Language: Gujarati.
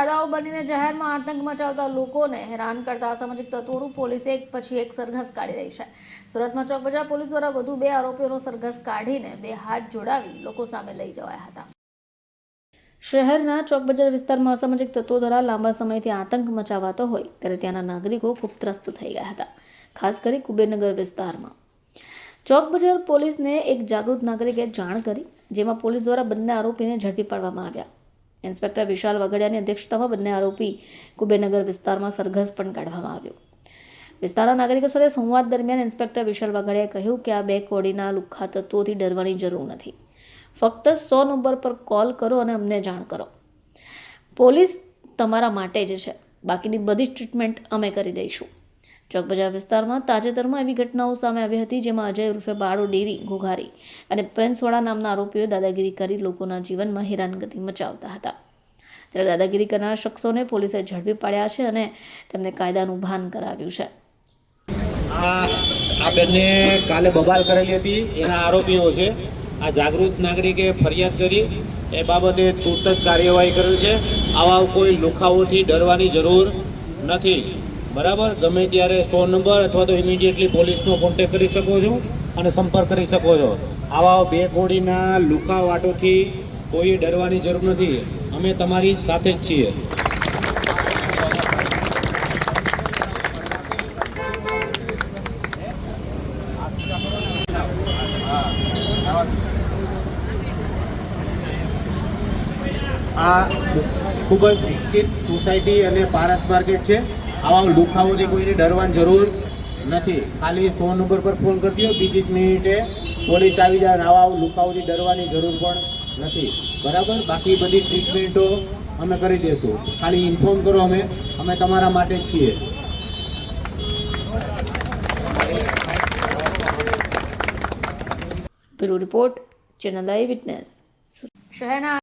દાદાઓ બનીને જાહેરમાં આતંક મચાવતા લોકોને હેરાન કરતા અસામાજિક તત્વોનું પોલીસે એક પછી એક સરઘસ કાઢી રહી છે. સુરતમાં ચોકબજાર પોલીસ દ્વારા વધુ બે આરોપીઓનો સરઘસ કાઢીને બે હાથ જોડાવી લોકો સામે લઈ જવાયા હતા. શહેરના ચોકબજાર વિસ્તારમાં અસામાજિક તત્વો દ્વારા લાંબા સમયથી આતંક મચાવાતો હોય ત્યારે ત્યાંના નાગરિકો ખૂબ ત્રસ્ત થઈ ગયા હતા, ખાસ કરી કુબેરનગર વિસ્તારમાં. ચોકબજાર પોલીસને એક જાગૃત નાગરિકે જાણ કરી, જેમાં પોલીસ દ્વારા બંને આરોપીને ઝડપી પાડવામાં આવ્યા. ઇન્સ્પેક્ટર વિશાલ વગડિયાની અધ્યક્ષતામાં બંને આરોપી કુબેરનગર વિસ્તારમાં સરઘસ પણ કાઢવામાં આવ્યો. વિસ્તારના નાગરિકો સાથે સંવાદ દરમિયાન ઇન્સ્પેક્ટર વિશાલ વાઘડિયાએ કહ્યું કે આ બે કોડીના લુખ્ખા તત્વોથી ડરવાની જરૂર નથી. ફક્ત સો નંબર પર કોલ કરો અને અમને જાણ કરો. પોલીસ તમારા માટે જ છે. બાકીની બધી જ ટ્રીટમેન્ટ અમે કરી દઈશું. ચોકબજાર વિસ્તારમાં તાજેતરમાં એવી ઘટનાઓ સામે આવી હતી જેમાં અજય ઉર્ફે બાળો ડેરી ઘોઘારી અને પ્રિન્સવાળા નામના આરોપીઓ દાદાગીરી કરી લોકોના જીવનમાં હેરાનગતિ મચાવતા હતા. ત્યારે દાદાગીરી કરનાર શખ્સોને પોલીસે ઝડપી પાડ્યા છે અને તેમને કાયદાનું ભાન કરાવ્યું છે. આ બેનને કાલે બબાલ કરેલી હતી. એના આરોપીઓ છે. આ જાગૃત નાગરિકે ફરિયાદ કરી. એ બાબતે તુરત જ કાર્યવાહી કરેલ છે. આવા કોઈ લુખાઓથી ડરવાની જરૂર નથી. બરાબર? ગમે ત્યારે સો નંબર અથવા તો ઇમિડિયેટલી પોલીસનો કોન્ટેક કરી શકો છો અને સંપર્ક કરી શકો છો. આવા બે કોડીના લુખા વાટોથી કોઈ ડરવાની જરૂર નથી. અમે તમારી સાથે જ છીએ. આ ખૂબ જ વિકસિત સોસાયટી અને પારસ માર્કેટ છે. આવા દુખાવોથી કોઈને ડરવાની જરૂર નથી. ખાલી સો નંબર પર ફોન કરતી હોય બીજી જ મિનિટે પોલીસ આવી જાય આવા દુખાવોથી ડરવાની જરૂર પણ નથી. બરાબર? બાકી બધી ટ્રીટમેન્ટો અમે કરી દઈશું. ખાલી ઇન્ફોર્મ કરો અમે. અમે તમારા માટે જ છીએ. Bureau report channel eyewitness. શહેરના